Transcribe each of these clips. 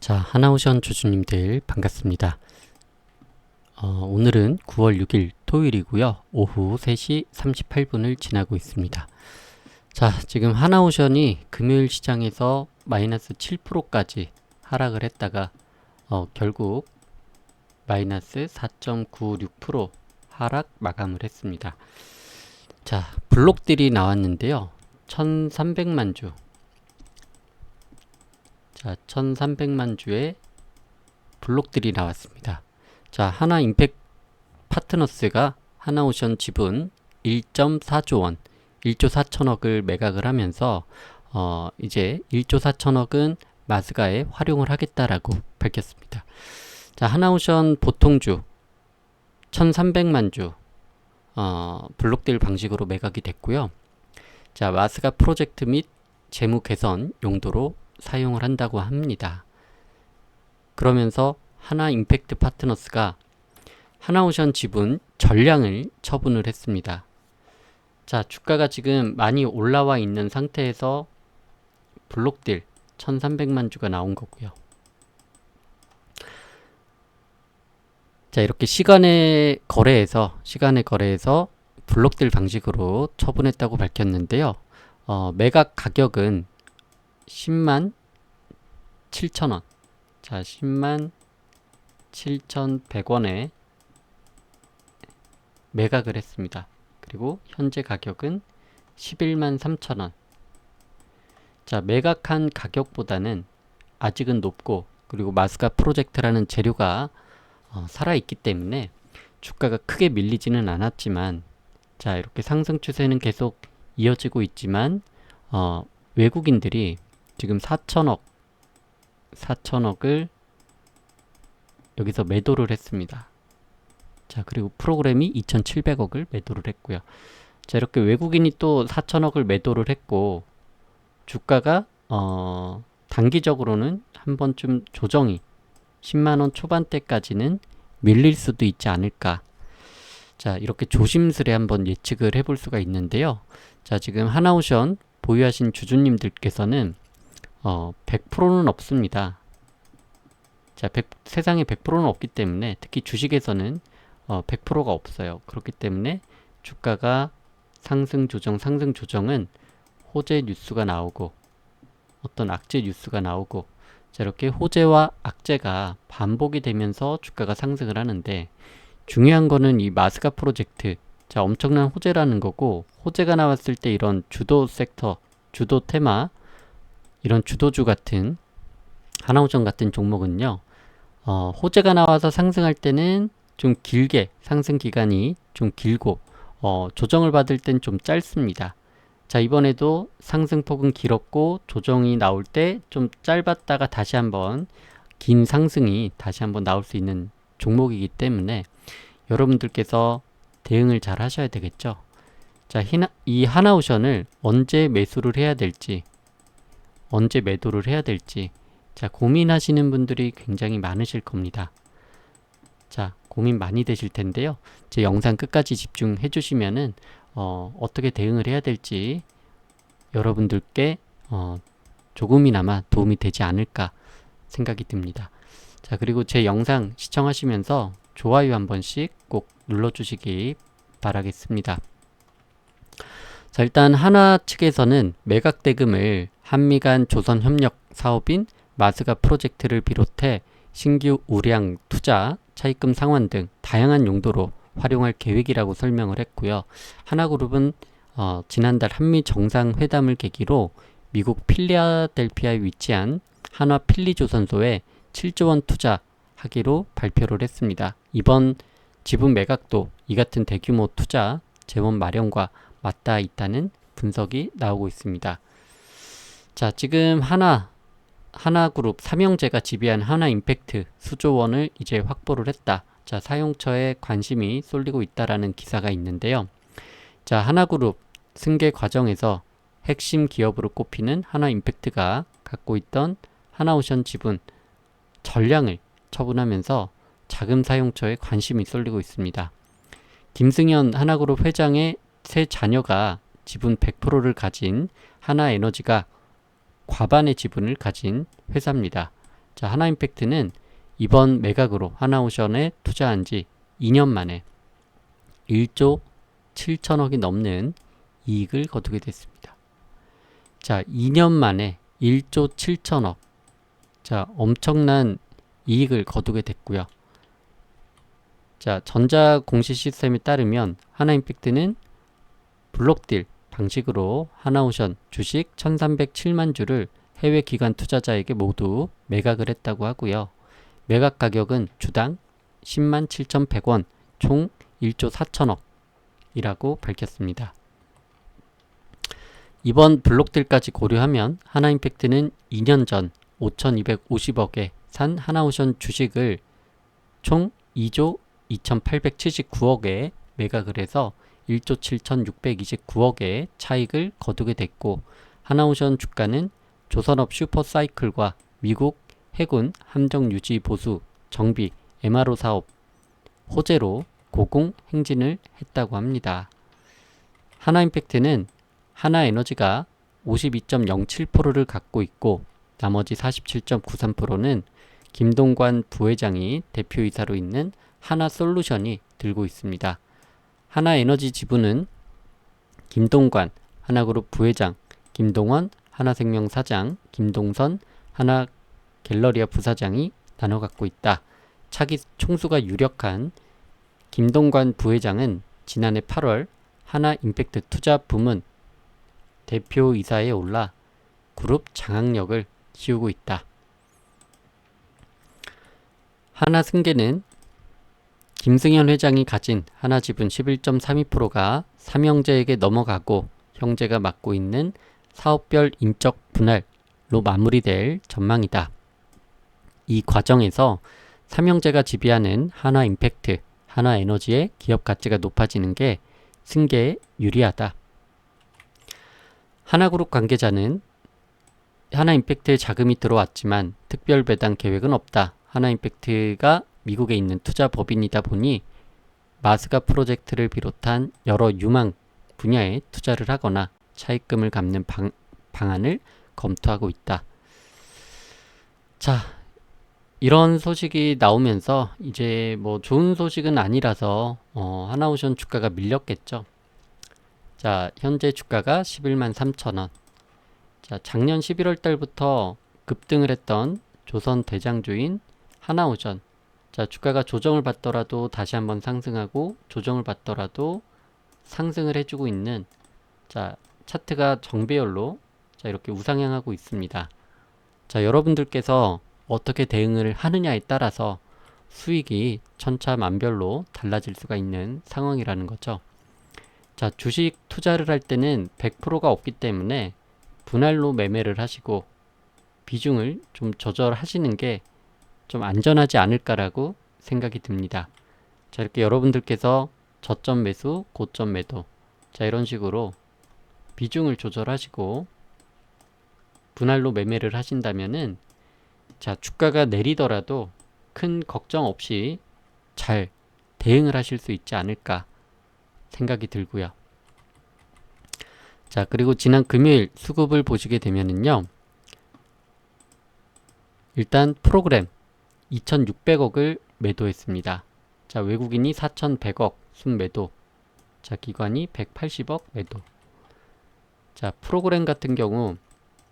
자, 하나오션 주주님들 반갑습니다. 어, 오늘은 9월 6일 토요일이고요. 오후 3시 38분을 지나고 있습니다. 자, 지금 하나오션이 금요일 시장에서 마이너스 7%까지 하락을 했다가 어, 결국 마이너스 4.96% 하락 마감을 했습니다. 자, 블록들이 나왔는데요. 1300만 주. 자, 1300만 주의 블록들이 나왔습니다. 자, 하나 임팩 파트너스가 하나오션 지분 1.4조 원, 1조 4천억을 매각을 하면서 어, 이제 1조 4천억은 마스가에 활용을 하겠다라고 밝혔습니다. 자, 하나오션 보통주 1300만 주 어, 블록딜 방식으로 매각이 됐고요. 자, 마스가 프로젝트 및 재무 개선 용도로 사용을 한다고 합니다. 그러면서 하나 임팩트 파트너스가 하나오션 지분 전량을 처분을 했습니다. 자, 주가가 지금 많이 올라와 있는 상태에서 블록딜 1300만 주가 나온 거고요. 자, 이렇게 시간의 거래에서 시간의 거래에서 블록딜 방식으로 처분했다고 밝혔는데요. 어, 매각 가격은 10만 7천원. 자, 10만 7,100원에 매각을 했습니다. 그리고 현재 가격은 11만 3천원. 자, 매각한 가격보다는 아직은 높고 그리고 마스카 프로젝트라는 재료가 어, 살아있기 때문에 주가가 크게 밀리지는 않았지만 자, 이렇게 상승 추세는 계속 이어지고 있지만 어, 외국인들이 지금 4천억 4천억을 여기서 매도를 했습니다. 자, 그리고 프로그램이 2,700억을 매도를 했고요. 자, 이렇게 외국인이 또 4천억을 매도를 했고 주가가 어, 단기적으로는 한 번쯤 조정이 10만 원 초반대까지는 밀릴 수도 있지 않을까. 자, 이렇게 조심스레 한번 예측을 해볼 수가 있는데요. 자, 지금 하나오션 보유하신 주주님들께서는 어, 100%는 없습니다. 자, 100, 세상에 100%는 없기 때문에 특히 주식에서는 어, 100%가 없어요. 그렇기 때문에 주가가 상승 조정, 상승 조정은 호재 뉴스가 나오고 어떤 악재 뉴스가 나오고 자, 이렇게 호재와 악재가 반복이 되면서 주가가 상승을 하는데 중요한 거는 이 마스카 프로젝트 자, 엄청난 호재라는 거고 호재가 나왔을 때 이런 주도 섹터, 주도 테마 이런 주도주 같은 하나오전 같은 종목은요. 어, 호재가 나와서 상승할 때는 좀 길게 상승 기간이 좀 길고 어, 조정을 받을 땐 좀 짧습니다. 자 이번에도 상승폭은 길었고 조정이 나올 때 좀 짧았다가 다시 한번 긴 상승이 다시 한번 나올 수 있는 종목이기 때문에 여러분들께서 대응을 잘 하셔야 되겠죠. 자, 이 하나오션을 언제 매수를 해야 될지 언제 매도를 해야 될지 자 고민하시는 분들이 굉장히 많으실 겁니다. 자 고민 많이 되실 텐데요. 제 영상 끝까지 집중해 주시면은 어, 어떻게 대응을 해야 될지 여러분들께 어, 조금이나마 도움이 되지 않을까 생각이 듭니다. 자 그리고 제 영상 시청하시면서 좋아요 한 번씩 꼭 눌러주시기 바라겠습니다. 자 일단 하나 측에서는 매각 대금을 한미 간 조선 협력 사업인 마스가 프로젝트를 비롯해 신규 우량 투자, 차입금 상환 등 다양한 용도로 활용할 계획이라고 설명을 했고요. 하나그룹은 어, 지난달 한미 정상회담을 계기로 미국 필리아델피아에 위치한 한화 필리조선소에 7조 원 투자하기로 발표를 했습니다. 이번 지분 매각도 이 같은 대규모 투자 재원 마련과 맞닿아 있다는 분석이 나오고 있습니다. 자, 지금 하나 하나그룹 삼형제가 지배한 하나 임팩트 수조원을 이제 확보를 했다. 자, 사용처에 관심이 쏠리고 있다라는 기사가 있는데요. 자, 하나그룹 승계 과정에서 핵심 기업으로 꼽히는 하나 임팩트가 갖고 있던 하나오션 지분 전량을 처분하면서 자금 사용처에 관심이 쏠리고 있습니다. 김승현 하나그룹 회장의 세 자녀가 지분 100%를 가진 하나에너지가 과반의 지분을 가진 회사입니다. 자, 하나임팩트는 이번 매각으로 하나오션에 투자한 지 2년 만에 1조 7천억이 넘는 이익을 거두게 됐습니다. 자, 2년 만에 1조 7천억. 자, 엄청난 이익을 거두게 됐고요. 자, 전자 공시 시스템에 따르면 하나임팩트는 블록딜 방식으로 하나오션 주식 1307만 주를 해외 기관 투자자에게 모두 매각을 했다고 하고요. 매각 가격은 주당 10만 7,100원, 총 1조 4천억이라고 밝혔습니다. 이번 블록딜까지 고려하면 하나임팩트는 2년 전 5,250억에 산 하나오션 주식을 총 2조 2,879억에 매각을 해서 1조 7,629억의 차익을 거두게 됐고 하나오션 주가는 조선업 슈퍼사이클과 미국 해군 함정 유지 보수 정비 MRO 사업 호재로 고공 행진을 했다고 합니다. 하나임팩트는 하나에너지가 52.07%를 갖고 있고 나머지 47.93%는 김동관 부회장이 대표이사로 있는 하나솔루션이 들고 있습니다. 하나에너지 지분은 김동관 하나그룹 부회장, 김동원 하나생명 사장, 김동선 하나갤러리아 부사장이 나눠 갖고 있다. 차기 총수가 유력한 김동관 부회장은 지난해 8월 하나 임팩트 투자 부문 대표이사에 올라 그룹 장악력을 키우고 있다. 하나 승계는 김승현 회장이 가진 하나 지분 11.32%가 삼형제에게 넘어가고 형제가 맡고 있는 사업별 인적 분할로 마무리될 전망이다. 이 과정에서 삼형제가 지배하는 하나 임팩트, 하나 에너지의 기업 가치가 높아지는 게 승계에 유리하다. 하나그룹 관계자는 하나임팩트에 자금이 들어왔지만 특별 배당 계획은 없다. 하나임팩트가 미국에 있는 투자 법인이다 보니 마스가 프로젝트를 비롯한 여러 유망 분야에 투자를 하거나 차입금을 갚는 방, 방안을 검토하고 있다. 자, 이런 소식이 나오면서 이제 뭐 좋은 소식은 아니라서 어, 하나오션 주가가 밀렸겠죠. 자, 현재 주가가 11만 3천원. 자, 작년 11월 달부터 급등을 했던 조선 대장주인 하나오전. 자, 주가가 조정을 받더라도 다시 한번 상승하고 조정을 받더라도 상승을 해주고 있는 자, 차트가 정배열로 자, 이렇게 우상향하고 있습니다. 자, 여러분들께서 어떻게 대응을 하느냐에 따라서 수익이 천차만별로 달라질 수가 있는 상황이라는 거죠. 자, 주식 투자를 할 때는 100%가 없기 때문에 분할로 매매를 하시고 비중을 좀 조절하시는 게 좀 안전하지 않을까라고 생각이 듭니다. 자, 이렇게 여러분들께서 저점 매수, 고점 매도. 자, 이런 식으로 비중을 조절하시고 분할로 매매를 하신다면은 자, 주가가 내리더라도 큰 걱정 없이 잘 대응을 하실 수 있지 않을까 생각이 들고요. 자, 그리고 지난 금요일 수급을 보시게 되면은요. 일단 프로그램 2,600억을 매도했습니다. 자, 외국인이 4,100억 순매도. 자, 기관이 180억 매도. 자, 프로그램 같은 경우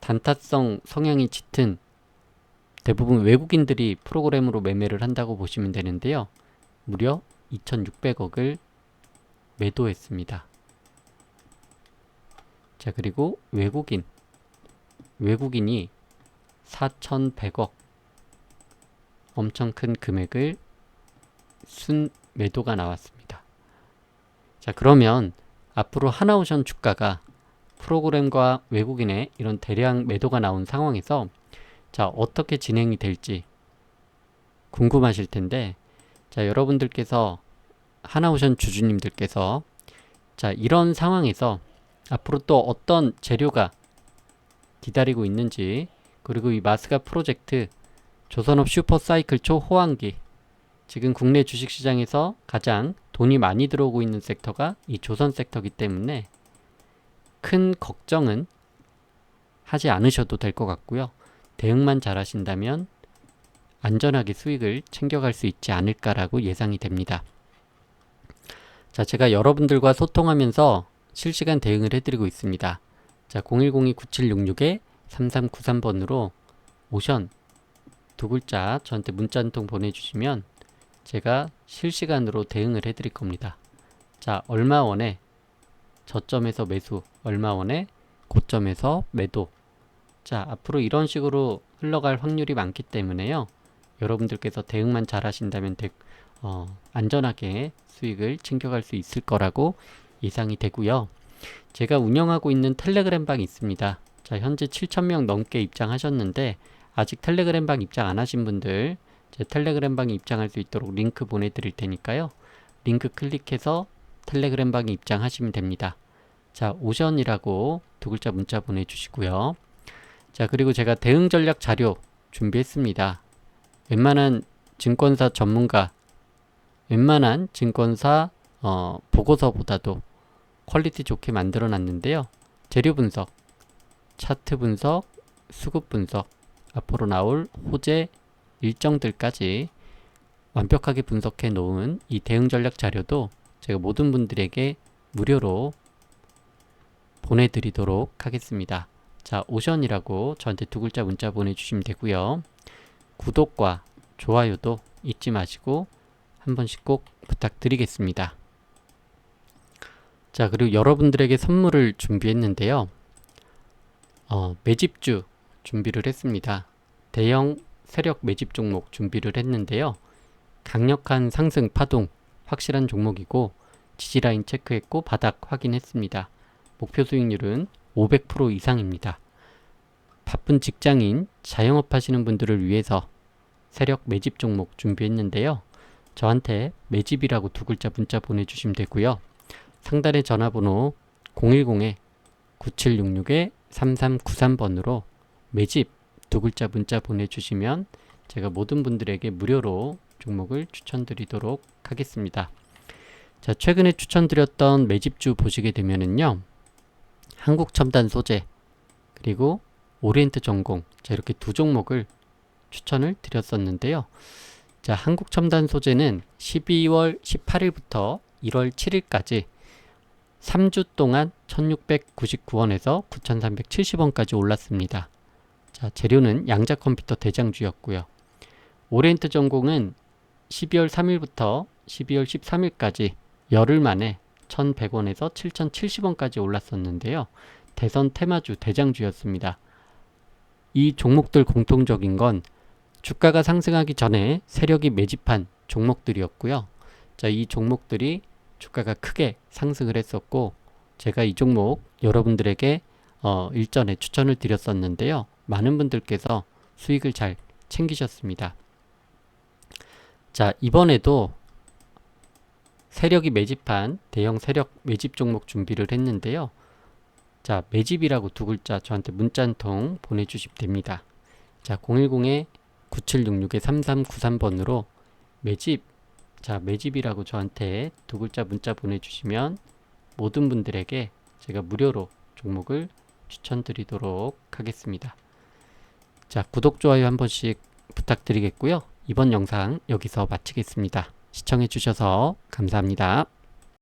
단타성 성향이 짙은 대부분 외국인들이 프로그램으로 매매를 한다고 보시면 되는데요. 무려 2,600억을 매도했습니다. 자, 그리고 외국인. 외국인이 4,100억. 엄청 큰 금액을 순 매도가 나왔습니다. 자, 그러면 앞으로 하나오션 주가가 프로그램과 외국인의 이런 대량 매도가 나온 상황에서 자, 어떻게 진행이 될지 궁금하실 텐데 자, 여러분들께서 하나오션 주주님들께서 자, 이런 상황에서 앞으로 또 어떤 재료가 기다리고 있는지 그리고 이 마스가 프로젝트 조선업 슈퍼사이클 초 호황기 지금 국내 주식시장에서 가장 돈이 많이 들어오고 있는 섹터가 이 조선 섹터이기 때문에 큰 걱정은 하지 않으셔도 될 것 같고요. 대응만 잘 하신다면 안전하게 수익을 챙겨갈 수 있지 않을까라고 예상이 됩니다. 자, 제가 여러분들과 소통하면서 실시간 대응을 해드리고 있습니다. 자, 010-2766-3393번으로 오션 두 글자 저한테 문자 한 통 보내주시면 제가 실시간으로 대응을 해드릴 겁니다. 자, 얼마 원에 저점에서 매수, 얼마 원에 고점에서 매도. 자, 앞으로 이런 식으로 흘러갈 확률이 많기 때문에요. 여러분들께서 대응만 잘 하신다면 되, 어, 안전하게 수익을 챙겨갈 수 있을 거라고 예상이 되고요. 제가 운영하고 있는 텔레그램 방이 있습니다. 자, 현재 7,000명 넘게 입장하셨는데 아직 텔레그램 방 입장 안 하신 분들 제 텔레그램 방에 입장할 수 있도록 링크 보내드릴 테니까요. 링크 클릭해서 텔레그램 방에 입장하시면 됩니다. 자, 오션이라고 두 글자 문자 보내주시고요. 자, 그리고 제가 대응 전략 자료 준비했습니다. 웬만한 증권사 전문가, 웬만한 증권사 어, 보고서보다도 퀄리티 좋게 만들어 놨는데요. 재료 분석, 차트 분석, 수급 분석, 앞으로 나올 호재 일정들까지 완벽하게 분석해 놓은 이 대응 전략 자료도 제가 모든 분들에게 무료로 보내드리도록 하겠습니다. 자, 오션이라고 저한테 두 글자 문자 보내주시면 되고요. 구독과 좋아요도 잊지 마시고 한 번씩 꼭 부탁드리겠습니다. 자, 그리고 여러분들에게 선물을 준비했는데요. 어, 매집주 준비를 했습니다. 대형 세력 매집 종목 준비를 했는데요. 강력한 상승 파동 확실한 종목이고 지지라인 체크했고 바닥 확인했습니다. 목표 수익률은 500% 이상입니다. 바쁜 직장인 자영업 하시는 분들을 위해서 세력 매집 종목 준비했는데요. 저한테 매집이라고 두 글자 문자 보내주시면 되고요. 상단의 전화번호 010-9766-3393번으로 매집 두 글자 문자 보내주시면 제가 모든 분들에게 무료로 종목을 추천드리도록 하겠습니다. 자, 최근에 추천드렸던 매집주 보시게 되면은요. 한국 첨단 소재 그리고 오리엔트 전공 자, 이렇게 두 종목을 추천을 드렸었는데요. 자, 한국 첨단 소재는 12월 18일부터 1월 7일까지 3주 동안 1699원에서 9370원까지 올랐습니다. 자, 재료는 양자 컴퓨터 대장주였고요. 오리엔트 전공은 12월 3일부터 12월 13일까지 열흘 만에 1,100원에서 7,070원까지 올랐었는데요. 대선 테마주 대장주였습니다. 이 종목들 공통적인 건 주가가 상승하기 전에 세력이 매집한 종목들이었고요. 자, 이 종목들이 주가가 크게 상승을 했었고 제가 이 종목 여러분들에게 어, 일전에 추천을 드렸었는데요. 많은 분들께서 수익을 잘 챙기셨습니다. 자, 이번에도 세력이 매집한 대형 세력 매집 종목 준비를 했는데요. 자, 매집이라고 두 글자 저한테 문자 한 통 보내주시면 됩니다. 자, 010-9766-3393번으로 매집, 자, 매집이라고 저한테 두 글자 문자 보내주시면 모든 분들에게 제가 무료로 종목을 추천드리도록 하겠습니다. 자, 구독, 좋아요 한 번씩 부탁드리겠고요. 이번 영상 여기서 마치겠습니다. 시청해주셔서 감사합니다.